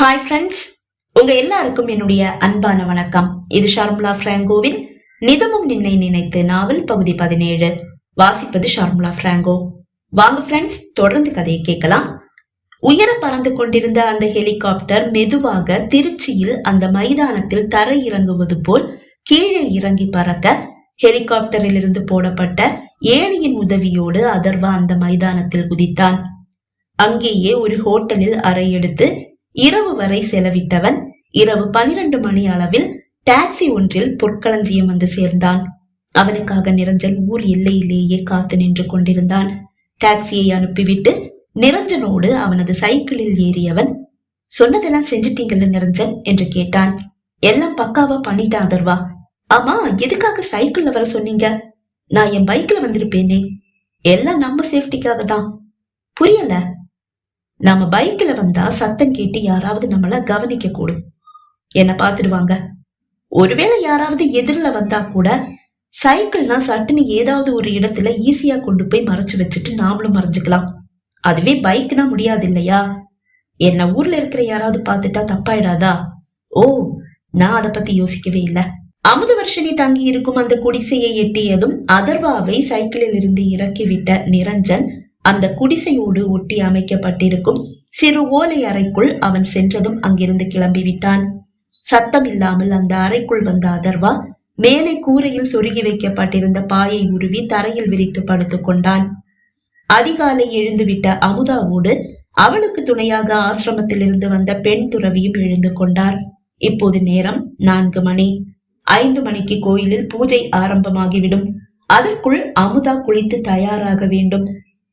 Hi friends உங்க எல்லாருக்கும் என்னுடைய அன்பான வணக்கம். இது ஷார்முலா பிராங்கோவின் நிதமும் நின்னை நினைத்து நாவல் பகுதி பதினேழு. வாசிப்பது ஷார்முலா பிராங்கோ. வாங்க ஃப்ரெண்ட்ஸ் தொடர்ந்து கதையை கேட்கலாம். உயர பறந்து கொண்டிருந்த அந்த ஹெலிகாப்டர் மெதுவாக திருச்சியில் அந்த மைதானத்தில் தரை இறங்குவது போல் கீழே இறங்கி பறக்க ஹெலிகாப்டரில் இருந்து போடப்பட்ட ஏணியின் உதவியோடு அதர்வா அந்த மைதானத்தில் குதித்தான். அங்கேயே ஒரு ஹோட்டலில் அறையெடுத்து இரவு வரை செலவிட்டவன் இரவு பனிரெண்டு மணி அளவில் டாக்ஸி ஒன்றில் பொற்களஞ்சியம் வந்து சேர்ந்தான். அவனுக்காக நிரஞ்சன் ஊர் எல்லையிலேயே காத்து நின்று கொண்டிருந்தான். டாக்ஸியை அனுப்பிவிட்டு நிரஞ்சனோடு அவனது சைக்கிளில் ஏறியவன் சொன்னதெல்லாம் செஞ்சிட்டீங்கல்ல நிரஞ்சன்? என்று கேட்டான். எல்லாம் பக்காவா பண்ணிட்டான் அதர்வா. ஆமா எதுக்காக சைக்கிள்ல வர சொன்னீங்க? நான் என் பைக்ல வந்திருப்பேனே. எல்லாம் நம்ம சேஃப்டிக்காக தான். புரியல. நாம பைக்ல வந்தா சத்தம் கேட்டு யாராவது நம்மள கவனிக்க கூடும் என்ன பாத்துடுவாங்க? ஒருவேளை யாராவது எதிரில் வந்தா கூட சைக்கிள்னா சட்டுன்னு ஏதாவது ஒரு இடத்துல ஈஸியா கொண்டு போய் மறைச்சு வச்சுட்டு நாமளும் மறைஞ்சுக்கலாம். அதுவே பைக்னா முடியாது இல்லையா? என்ன ஊர்ல இருக்கிற யாராவது பார்த்துட்டா தப்பாயிடாதா? ஓ நான் அதை பத்தி யோசிக்கவே இல்ல. அமுத வருஷனி தங்கி இருக்கும் அந்த குடிசையை எட்டியதும் அதர்வாவை சைக்கிளில் இருந்து இறக்கிவிட்ட நிரஞ்சன் அந்த குடிசையோடு ஒட்டி அமைக்கப்பட்டிருக்கும் சிறு ஓலை அறைக்குள் அவன் சென்றதும் அங்கிருந்து கிளம்பிவிட்டான். சத்தம் இல்லாமல் அந்த அறைக்குள் வந்த அதர்வா மேலே கூரையில் சொருகி வைக்கப்பட்டிருந்த பாயை உருவி தரையில் விரித்து படுத்துக் கொண்டான். அதிகாலை எழுந்துவிட்ட அமுதாவோடு அவளுக்கு துணையாக ஆசிரமத்தில் இருந்து வந்த பெண் துறவியும் எழுந்து கொண்டார். இப்போது நேரம் நான்கு மணி. ஐந்து மணிக்கு கோயிலில் பூஜை ஆரம்பமாகிவிடும். அதற்குள் அமுதா குளித்து தயாராக வேண்டும்.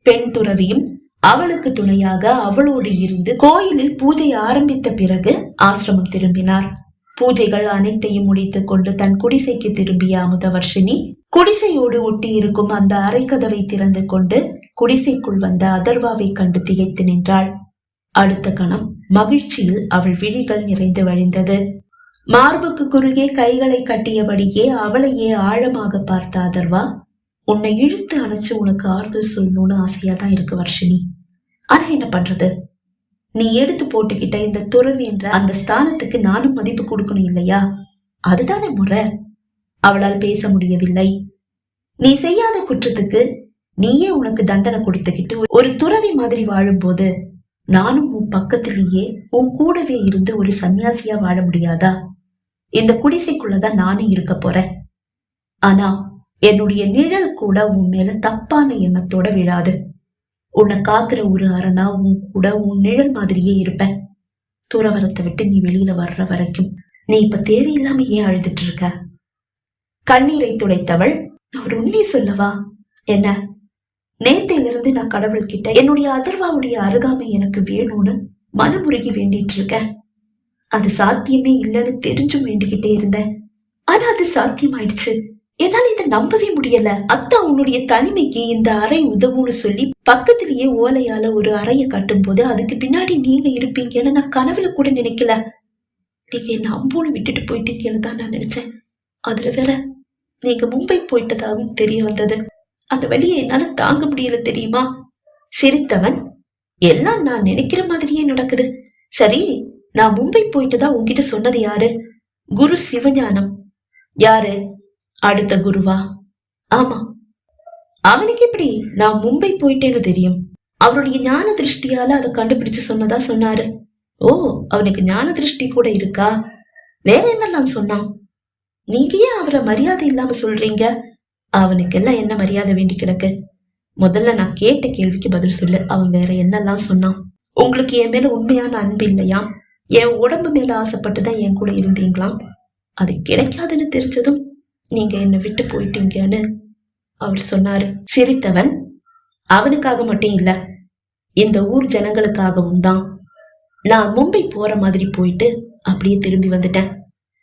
பெண் துறவியும் அவளுக்கு துணையாக அவளோடு இருந்து கோயிலில் பூஜை ஆரம்பித்த பிறகு ஆசிரமம் திரும்பினார். பூஜைகள் அனைத்தையும் முடித்துக் கொண்டு தன் குடிசைக்கு திரும்பிய அமுதவர்ஷினி குடிசையோடு ஒட்டி இருக்கும் அந்த அறைக்கதவை திறந்து கொண்டு குடிசைக்குள் வந்த அதர்வாவை கண்டு திகைத்து நின்றாள். அடுத்த கணம் மகிழ்ச்சியில் அவள் விழிகள் நிறைந்து வழிந்தது. மார்புக்கு குறுகே கைகளை கட்டியபடியே அவளையே ஆழமாக பார்த்த அதர்வா உன்னை இழுத்து அணைச்சு உனக்கு ஆறுதல் சொல்லணும்னு ஆசையா தான் இருக்கு வர்ஷினி. ஆனா என்ன பண்றது? நீ எடுத்து போட்டுக்கிட்ட இந்த துறவி என்ற அந்த ஸ்தானத்துக்கு நானும் மதிப்பு கொடுக்கணும் இல்லையா? அதுதானே முறை. அவளால் பேச முடியவில்லை. நீ செய்யாத குற்றத்துக்கு நீயே உனக்கு தண்டனை கொடுத்துக்கிட்டு ஒரு துறவி மாதிரி வாழும்போது நானும் உன் பக்கத்திலேயே உன் கூடவே இருந்து ஒரு சன்னியாசியா வாழ முடியாதா? இந்த குடிசைக்குள்ளதான் நானும் இருக்க போறேன். ஆனா என்னுடைய நிழல் கூட உன் மேல தப்பான எண்ணத்தோட விழாது. உன்னை காக்குற ஒரு அரணா உன் கூட உன் நிழல் மாதிரியே இருப்ப துறவரத்தை விட்டு நீ வெளியில வர்ற வரைக்கும் நீ இப்ப தேவையில்லாம ஏன் அழுதுட்டு இருக்க? கண்ணீரை துடைத்தவள் அவர் உண்மையை சொல்லவா? என்ன? நேத்திலிருந்து நான் கடவுள் கிட்ட என்னுடைய அதர்வாவுடைய அருகாமை எனக்கு வேணும்னு மனமுருகி வேண்டிட்டு இருக்கேன் அது சாத்தியமே இல்லைன்னு தெரிஞ்சும் வேண்டிக்கிட்டே இருந்தேன். ஆனா அது சாத்தியமாயிடுச்சு. என்னால இதை நம்பவே முடியல. அத்தா உன்னுடைய தனிமைக்கு இந்த அறை உதவும்னு சொல்லி பக்கத்திலேயே ஓலையால ஒரு அறைய கட்டும் போது அதுக்கு பின்னாடி நீங்க இருப்பீங்கன்னு நான் கனவுல கூட நினைக்கல. நீங்க என்ன அம்போன்னு விட்டுட்டு போயிட்டீங்கன்னு தான் நான் நினைச்சேன். அதுல வேற நீங்க மும்பை போயிட்டதாகவும் தெரிய வந்தது. அந்த வழியை என்னால தாங்க முடியல தெரியுமா? சிரித்தவன் எல்லாம் நான் நினைக்கிற மாதிரியே நடக்குது. சரி நான் மும்பை போயிட்டதா உங்ககிட்ட சொன்னது யாரு? குரு சிவஞானம். யாரு? அடுத்த குருவா? ஆமா. அவனுக்கு எப்படி நான் மும்பை போயிட்டேன்னு தெரியும்? அவருடைய ஞான திருஷ்டியால அதை கண்டுபிடிச்சு சொன்னதா சொன்னாரு. ஓ அவனுக்கு ஞான திருஷ்டி கூட இருக்கா? வேற என்னெல்லாம் சொன்னான்? நீங்க ஏன் அவரை மரியாதை இல்லாம சொல்றீங்க? அவனுக்கெல்லாம் என்ன மரியாதை வேண்டி கிடக்கு? முதல்ல நான் கேட்ட கேள்விக்கு பதில் சொல்லு. அவன் வேற என்னெல்லாம் சொன்னான்? உங்களுக்கு என் மேல உண்மையான அன்பு இல்லையா? என் உடம்பு மேல ஆசைப்பட்டுதான் என் கூட இருந்தீங்களாம் அது கிடைக்காதுன்னு தெரிஞ்சதும் நீங்க என்னை விட்டு போயிட்டீங்கன்னு அவர் சொன்னாரு. சிரித்தவன் அவனுக்காக மட்டும் இல்ல இந்த ஊர் ஜனங்களுக்காகவும் தான். நான் மும்பை போற மாதிரி போயிட்டு அப்படியே திரும்பி வந்துட்டேன்.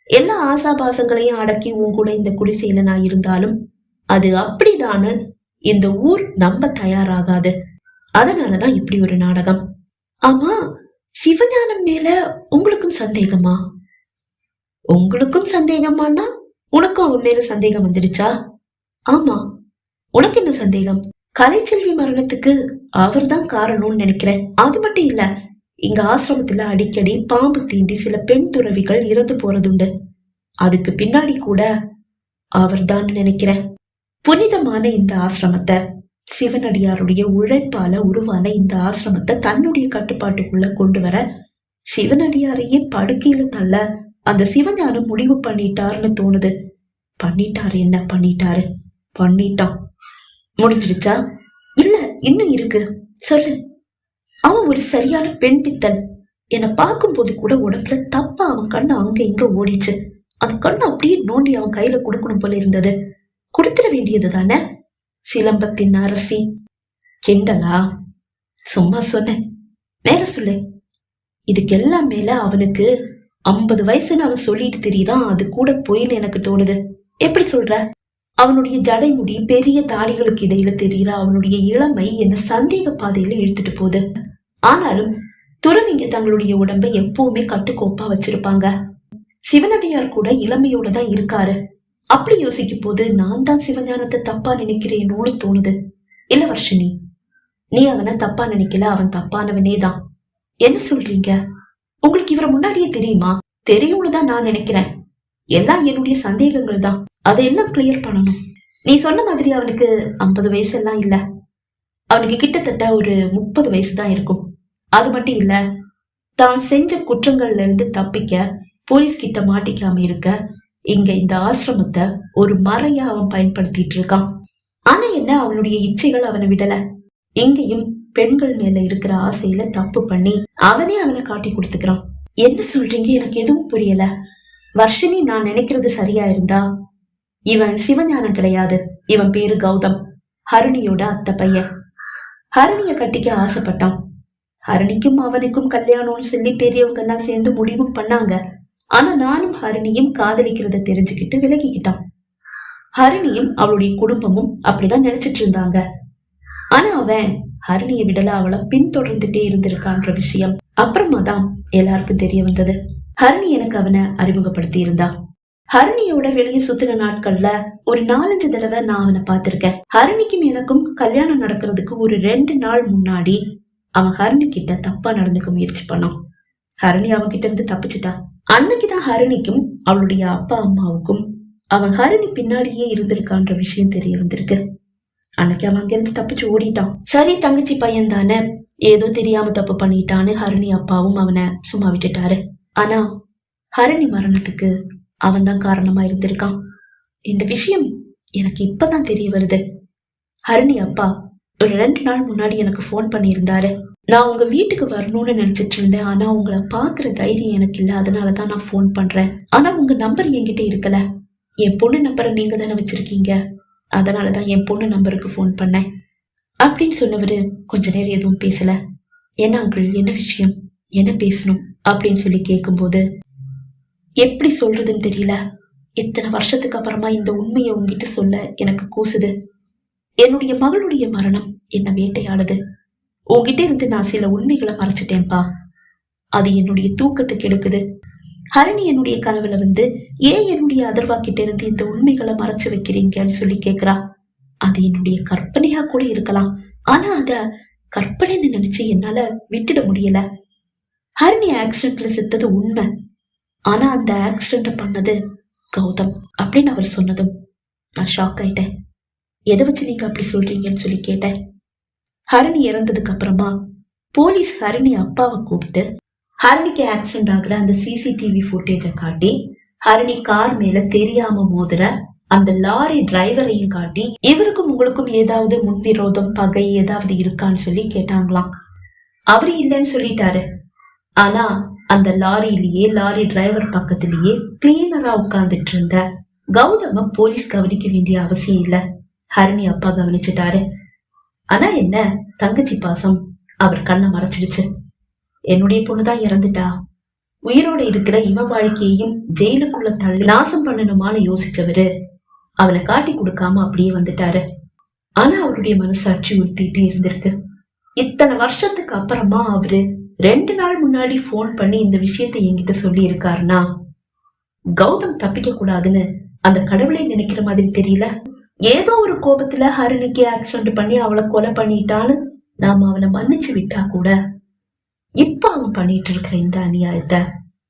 எல்லா ஆசாபாசங்களையும் அடக்கி உன் கூட இந்த குடிசையில நான் இருந்தாலும் அது அப்படிதான்னு இந்த ஊர் நம்ப தயாராகாது. அதனாலதான் இப்படி ஒரு நாடகம். ஆமா சிவஞானம் மேல உங்களுக்கும் சந்தேகமா? உங்களுக்கும் சந்தேகமானா உனக்கும் அவன் மேல சந்தேகம் வந்துடுச்சா? ஆமா. உனக்கு என்ன சந்தேகம்? கலைச்செல்வி மரணத்துக்கு அவர்தான் காரணம்னு நினைக்கிறேன். அது மட்டும் இல்ல இங்க ஆசிரமத்துல அடிக்கடி பாம்பு தீண்டி சில பெண் துறவிகள் இறந்து போறதுண்டு. அதுக்கு பின்னாடி கூட அவர்தான் நினைக்கிறேன். புனிதமான இந்த ஆசிரமத்தை சிவனடியாருடைய உழைப்பால உருவான இந்த ஆசிரமத்தை தன்னுடைய கட்டுப்பாட்டுக்குள்ள கொண்டு வர சிவனடியாரையே படுக்கையில தள்ள அந்த சிவஞானம் முடிவு பண்ணிட்டாருன்னு தோணுது. பண்ணிட்டாரு என்ன பண்ணிட்டாரு? பண்ணிட்டான். முடிஞ்சிடுச்சா? இல்ல இன்னும் இருக்கு. சொல்லு. அவன் ஒரு சரியான பெண் பித்தன். என்னை பார்க்கும்போது கூட உடம்புல தப்பா அவன் கண்ணு அங்க இங்க ஓடிச்சு. அந்த கண்ணு அப்படியே நோண்டி அவன் கையில கொடுக்கணும் போல இருந்தது. கொடுத்துட வேண்டியது தானே? சிலம்பத்தின் அரசி. கிண்டலா? சும்மா சொன்னேன் மேல சொல்லு. இதுக்கெல்லாம் மேல அவனுக்கு ஐம்பது வயசுன்னு அவன் சொல்லிட்டு தெரியுதான் அது கூட போயின்னு எனக்கு தோணுது. எப்படி சொல்ற? அவனுடைய ஜடைமுடி பெரிய தாடிகளுக்கு இடையில தெரியற அவனுடைய இளமை என்ன சந்தேக பாதையில இழுத்துட்டு போகுது. ஆனாலும் துறவிங்க தங்களுடைய உடம்பை எப்பவுமே கட்டுக்கோப்பா வச்சிருப்பாங்க. சிவனடியார் கூட இளமையோட தான் இருக்காரு. அப்படி யோசிக்கும் போது நான் தான் சிவஞானத்தை தப்பா நினைக்கிறேனோன்னு தோணுது. இல்ல வர்ஷினி நீ அவனை தப்பா நினைக்கல அவன் தப்பானவனே தான். என்ன சொல்றீங்க? உங்களுக்கு இவரை முன்னாடியே தெரியுமா? தெரியும்னு தான் நான் நினைக்கிறேன். எல்லாம் என்னுடைய சந்தேகங்கள் தான். அதையெல்லாம் கிளியர் பண்ணணும்? நீ சொன்ன மாதிரி அவனுக்கு ஐம்பது வயசெல்லாம் இல்ல. அவனுக்கு கிட்டத்தட்ட ஒரு முப்பது வயசு தான் இருக்கும். அது மட்டும் இல்ல தான் செஞ்ச குற்றங்கள்ல இருந்து தப்பிக்க போலீஸ் கிட்ட மாட்டிக்காம இருக்க இங்க இந்த ஆசிரமத்தை ஒரு மறையா அவன் பயன்படுத்திட்டு இருக்கான். ஆனா என்ன அவனுடைய இச்சைகள் அவனை விடல. இங்கேயும் பெண்கள் மேல இருக்கிற ஆசையில தப்பு பண்ணி அவனே அவனை காட்டி கொடுத்துக்கிறான். என்ன சொல்றீங்க? எனக்கு எதுவும் புரியல. வர்ஷினி நான் நினைக்கிறது சரியா இருந்தா? இவன் சிவஞானம் கிடையாது. இவன் பேரு கௌதம். ஹருணியோட அத்தை பையன். ஹருணிய கட்டிக்க ஆசைப்பட்டான். ஹருணிக்கும் அவனுக்கும் கல்யாணம்னு சொல்லி பெரியவங்க எல்லாம் சேர்ந்து முடிவும் பண்ணாங்க. ஆனா நானும் ஹரிணியும் காதலிக்கிறத தெரிஞ்சுக்கிட்டு விலகிக்கிட்டான். ஹரிணியும் அவளுடைய குடும்பமும் அப்படிதான் நினைச்சிட்டு இருந்தாங்க. ஆனா அவன் ஹரிணியை விடல அவளை பின்தொடர்ந்துட்டே இருந்திருக்கான்ற விஷயம் அப்புறமா தான் எல்லாருக்கும் தெரிய வந்தது. ஹரிணி எனக்கு அவனை அறிமுகப்படுத்தி இருந்தா ஹரிணியோட வெளியே சுத்தின நாட்கள்ல ஒரு நாலஞ்சு தடவை நான் அவனை பார்த்திருக்கேன். ஹரிணிக்கும் எனக்கும் கல்யாணம் நடக்கிறதுக்கு ஒரு ரெண்டு நாள் முன்னாடி அவன் ஹரணி கிட்ட தப்பா நடந்துக்க முயற்சி பண்ணான். ஹரணி அவன் கிட்ட இருந்து தப்பிச்சிட்டா. அன்னைக்குதான் ஹரிணிக்கும் அவளுடைய அப்பா அம்மாவுக்கும் அவன் ஹரிணி பின்னாடியே இருந்திருக்கான்ற விஷயம் தெரிய வந்திருக்கு. அன்னைக்கு அவன் அங்கிருந்து தப்பிச்சு ஓடிட்டான். சரி தங்கச்சி பையன் தானே ஏதோ தெரியாம தப்பு பண்ணிட்டான்னு ஹரிணி அப்பாவும் அவனை சும்மா விட்டுட்டாரு. ஆனா ஹரிணி மரணத்துக்கு அவன் தான் காரணமா இருந்திருக்கான். இந்த விஷயம் எனக்கு இப்பதான் தெரிய வருது. ஹரிணி அப்பா ஒரு ரெண்டு நாள் முன்னாடி எனக்கு ஃபோன் பண்ணியிருந்தாரு. நான் உங்க வீட்டுக்கு வரணும்னு நினைச்சிட்டு இருந்தேன். ஆனா உங்களை பாக்குற தைரியம் எனக்கு இல்ல. அதனாலதான் நான் ஃபோன் பண்றேன். ஆனா உங்க நம்பர் என்கிட்ட இருக்கல. என் பொண்ணு நம்பரை நீங்க தானே வச்சிருக்கீங்க. அதனாலதான் என் பொண்ணு நம்பருக்கு ஃபோன் பண்ணேன். அப்படின்னு சொன்னவரு கொஞ்ச நேரம் எதுவும் பேசல. என்ன அங்கிள் என்ன விஷயம்? என்ன பேசணும்? அப்படின்னு சொல்லி கேட்கும்போது எப்படி சொல்றதுன்னு தெரியல. இத்தனை வருஷத்துக்கு அப்புறமா இந்த உண்மையை உங்ககிட்ட சொல்ல எனக்கு கூசுது. என்னுடைய மகளுடைய மரணம் என்ன வேட்டையாடுது. உங்ககிட்ட இருந்து நான் சில உண்மைகளை மறைச்சிட்டேன்ப்பா. அது என்னுடைய தூக்கத்துக்கு எடுக்குது ஹரணி என்னுடைய கனவுல வந்து ஏன் என்னுடைய அதர்வா கிட்ட இருந்து இந்த உண்மைகளை மறைச்சு வைக்கிறீங்கன்னு சொல்லி கேக்குறா. அது என்னுடைய கற்பனையா கூட இருக்கலாம். ஆனா அத கற்பனைன்னு நினைச்சு என்னால விட்டுட முடியல. ஹரிணி ஆக்சிடென்ட்ல செத்தது உண்மை. ஆனா அந்த ஆக்சிடென்ட பண்ணது கௌதம் அப்படின்னு அவர் சொன்னதும் நான் ஷாக் ஆயிட்டேன். எதை வச்சு நீங்க அப்படி சொல்றீங்கன்னு சொல்லி கேட்டேன். ஹரணி இறந்ததுக்கு அப்புறமா போலீஸ் ஹரணி அப்பாவை கூப்பிட்டு ஹரணிக்கு ஆக்சிடென்ட் ஆகுற அந்த சிசிடிவி ஃபுட்டேஜை காட்டி ஹரணி கார் மேல தெரியாம மோதுற அந்த லாரி டிரைவரையும் காட்டி இவருக்கும் உங்களுக்கும் ஏதாவது முன்விரோதம் பகை ஏதாவது இருக்கான்னு சொல்லி கேட்டாங்களாம். அவரு இல்லைன்னு சொல்லிட்டாரு. ஆனா அந்த லாரியிலேயே லாரி டிரைவர் பக்கத்திலேயே கிளீனரா உட்கார்ந்துட்டு இருந்த கௌதம போலீஸ் கவனிக்க வேண்டிய அவசியம் இல்ல. ஹரிணி அப்பா கவனிச்சிட்டாரு. ஆனா என்ன தங்கச்சி பாசம் அவர் கண்ணை மறைச்சிடுச்சு. என்னுடைய பொண்ணுதான் இறந்துட்டா. உயிரோட இருக்கிற இவ வாழ்க்கையையும் ஜெயிலுக்குள்ள தள்ளி நாசம் பண்ணணுமான்னு யோசிச்சவரு அவளை காட்டி கொடுக்காம அப்படியே வந்துட்டாரு. ஆனா அவருடைய மனசாட்சி உறுத்திட்டே இருந்திருக்கு. இத்தனை வருஷத்துக்கு அப்புறமா அவரு ரெண்டு நாள் முன்னாடி போன் பண்ணி இந்த விஷயத்தை என்கிட்ட சொல்லி இருக்காருனா கௌதம் தப்பிக்க கூடாதுன்னு அந்த கடவுளை நினைக்கிற மாதிரி தெரியல. ஏதோ ஒரு கோபத்துல ஹரிணிக்கு ஆக்சிடென்ட் பண்ணி அவளை கொலை பண்ணிட்டான்னு நாம அவனை மன்னிச்சு விட்டா கூட இப்ப அவன் பண்ணிட்டு இருக்கிற இந்த அநியாயத்தை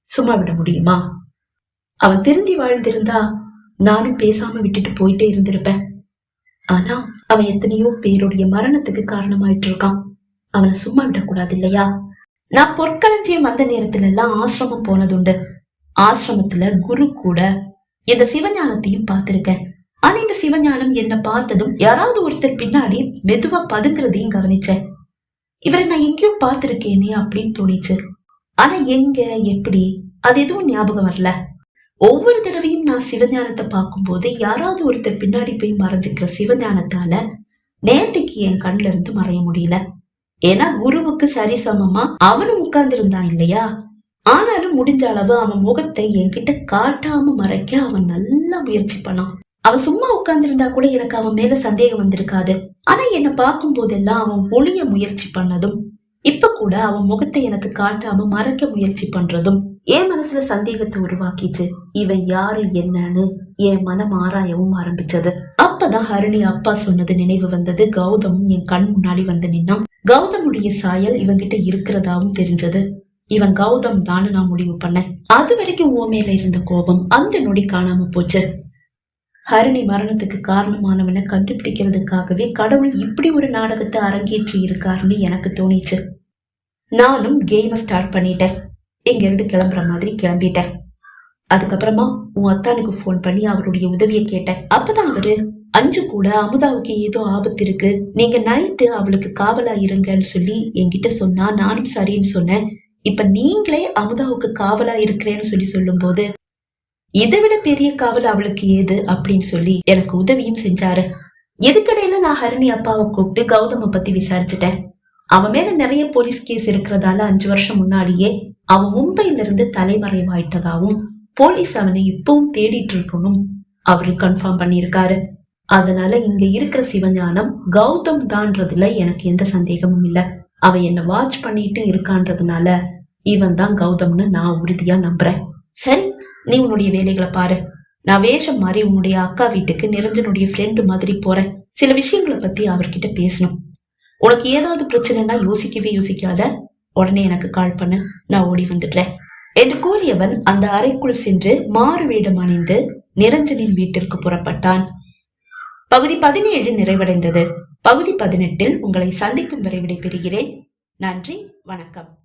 சும்மா விட முடியுமா? அவன் திருந்தி வாழ்ந்திருந்தா நானும் பேசாம விட்டுட்டு போயிட்டே இருந்திருப்பேன். ஆனா அவன் எத்தனையோ பேருடைய மரணத்துக்கு காரணமாயிட்டு இருக்கான். அவனை சும்மா விடக்கூடாது இல்லையா? நான் பொற்களஞ்சியம் வந்த நேரத்துல எல்லாம் ஆசிரமம் போனதுண்டு. ஆசிரமத்துல குரு கூட இந்த சிவஞானத்தையும் பார்த்திருக்கேன். ஆனா இந்த சிவஞானம் என்ன பார்த்ததும் யாராவது ஒருத்தர் பின்னாடி மெதுவா பதுங்குறதையும் கவனிச்சேன். இவரை நான் எங்கேயோ பார்த்திருக்கேனே அப்படின்னு தோணிச்சு. ஆனா எங்க எப்படி அது எதுவும் ஞாபகம் வரல. ஒவ்வொரு தடவையும் நான் சிவஞானத்தை பார்க்கும்போது யாராவது ஒருத்தர் பின்னாடி போய் மறைஞ்சிக்கிற சிவஞானத்தால நேத்துக்கு என் கண்ல இருந்து மறைய முடியல. ஏன்னா குருவுக்கு சரிசமமா அவனும் உட்கார்ந்து இருந்தான் இல்லையா? ஆனாலும் முடிஞ்ச அளவு அவன் முகத்தை என்கிட்ட காட்டாம மறைக்க அவன் நல்லா முயற்சி பண்ணான். அவன் சும்மா உட்கார்ந்திருந்தா கூட எனக்கு அவன் மேல சந்தேகம் வந்திருக்காது. ஆனா என்ன பார்க்கும் போதெல்லாம் அவன் ஒளிய முயற்சி பண்ணதும் இப்ப கூட அவன் முகத்தை எனக்கு காட்டாம மறைக்க முயற்சி பண்றதும் என் மனசுல சந்தேகத்தை உருவாக்கிச்சு. இவன் யாரு என்னன்னு என் மனம் ஆராயவும் ஆரம்பிச்சது. அப்பதான் ஹரிணி அப்பா சொன்னது நினைவு வந்தது. கௌதமும் என் கண் முன்னாடி வந்து நின்னான். கௌதமுடைய சாயல் இவங்கிட்ட இருக்கிறதாவும் தெரிஞ்சது. இவன் கௌதம் தான் நான் முடிவு பண்ணேன் அது வரைக்கும் ஓ மேல இருந்த கோபம் அந்த நொடி காணாம போச்சு. ஹரிணி மரணத்துக்கு காரணமானவனை கண்டுபிடிக்கிறதுக்காகவே கடவுள் இப்படி ஒரு நாடகத்தை அரங்கேற்றி இருக்காருன்னு எனக்கு தோணிச்சு. நானும் கேமை ஸ்டார்ட் பண்ணிட்டேன். இங்கிருந்து கிளம்புற மாதிரி கிளம்பிட்டேன். அதுக்கப்புறமா உன் அத்தானுக்கு ஃபோன் பண்ணி அவருடைய உதவியை கேட்டேன். அப்பதான் அவரு அஞ்சு கூட அமுதாவுக்கு ஏதோ ஆபத்து இருக்கு. நீங்க நைட்டு அவளுக்கு காவலா இருங்கன்னு சொல்லி என்கிட்ட சொன்னா நானும் சரின்னு சொன்னேன். இப்ப நீங்களே அமுதாவுக்கு காவலா இருக்கிறேன்னு சொல்லி சொல்லும் போது இதை விட பெரிய காவல் அவளுக்கு ஏது அப்படின்னு சொல்லி எனக்கு உதவியும் செஞ்சாரு. எதுக்கடையில நான் ஹரிணி அப்பாவை கூப்பிட்டு கௌதம பத்தி விசாரிச்சுட்டேன். அவன் மேல நிறைய போலீஸ் கேஸ் இருக்கிறதால அஞ்சு வருஷம் முன்னாடியே அவன் மும்பையில இருந்து தலைமறைவாயிட்டதாவும் போலீஸ் அவனை இப்பவும் தேடிட்டு இருக்கணும். அவரு கன்ஃபார்ம் பண்ணியிருக்காரு. அதனால இங்க இருக்கிற சிவஞானம் கௌதம் தான்றதுல எனக்கு எந்த சந்தேகமும் இல்ல. அவன் என்ன வாட்ச் பண்ணிட்டு இருக்கான்றதுனால இவன் தான் கௌதம்னு நான் உறுதியா நம்புறேன். சரி நீ உன்னுடைய வேலைகளை பாரு. நான் வேஷம் மாதிரி உன்னுடைய அக்கா வீட்டுக்கு நிரஞ்சனுடைய ஃப்ரெண்டு மாதிரி போறேன். சில விஷயங்களை பத்தி அவர்கிட்ட பேசணும். உனக்கு ஏதாவது பிரச்சனைனா யோசிக்கவே யோசிக்காத. உடனே எனக்கு கால் பண்ணு. நான் ஓடி வந்துடுறேன். என்று கூறியவன் அந்த அறைக்குள் சென்று மாறு வேடம் அணிந்து நிரஞ்சனின் வீட்டிற்கு புறப்பட்டான். பகுதி பதினேழு நிறைவடைந்தது. பகுதி பதினெட்டில் உங்களை சந்திக்கும் வரை விடைபெறுகிறேன். நன்றி வணக்கம்.